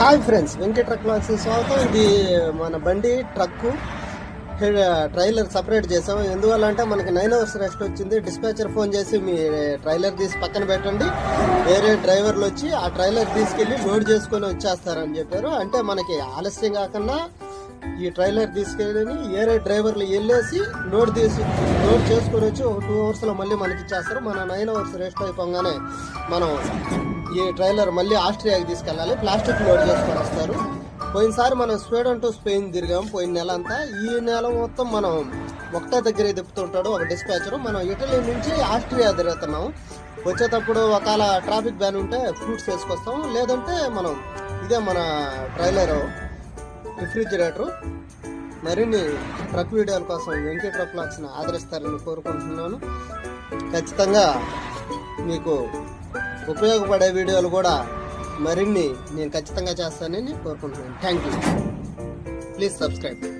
Hi friends Venkata truck logs స్వాగతం. ఇది మన బండి ట్రక్కు ట్రైలర్ సపరేట్ చేసాం. ఎందువల్ల అంటే మనకి నైన్ అవర్స్ రెస్ట్ వచ్చింది. డిస్పాచర్ ఫోన్ చేసి మీ ట్రైలర్ తీసి పక్కన పెట్టండి. వేరే డ్రైవర్లు వచ్చి ఆ ట్రైలర్ తీసుకెళ్ళి లోడ్ చేసుకొని వచ్చేస్తారని చెప్పారు. అంటే మనకి ఆలస్యం కాకుండా ఈ ట్రైలర్ తీసుకెళ్ళి ఏరే డ్రైవర్లు వెళ్ళేసి లోడ్ తీసి లోడ్ చేసుకొని వచ్చి ఒక టూ అవర్స్లో మళ్ళీ మనకి ఇచ్చేస్తారు. మన నైన్ అవర్స్ రెస్ట్ అయిపోగానే మనం ఈ ట్రైలర్ మళ్ళీ ఆస్ట్రియాకి తీసుకెళ్ళాలి. ప్లాస్టిక్ లోడ్ చేసుకొని వస్తారు. పోయినసారి మనం స్వీడన్ టు స్పెయిన్ తిరిగాం. పోయిన నెల అంతా ఈ నెల మొత్తం మనం ఒకటే దగ్గరే తిప్పుతుంటాడు ఒక డిస్పాచరు మనం ఇటలీ నుంచి ఆస్ట్రియా తిరుగుతున్నాం. వచ్చేటప్పుడు ఒకవేళ ట్రాఫిక్ బ్యాన్ ఉంటే ఫ్రూట్స్ వేసుకొస్తాం. లేదంటే మనం ఇదే మన ట్రైలర్ రిఫ్రిజిరేటర్. మరిన్ని ట్రక్ వీడియోల కోసం వెంకీ ట్రక్ లాక్స్ని ఆదరిస్తారని కోరుకుంటున్నాను. ఖచ్చితంగా మీకు ఉపయోగపడే వీడియోలు కూడా మరిన్ని నేను ఖచ్చితంగా చేస్తానని కోరుకుంటున్నాను. Thank you. Please subscribe.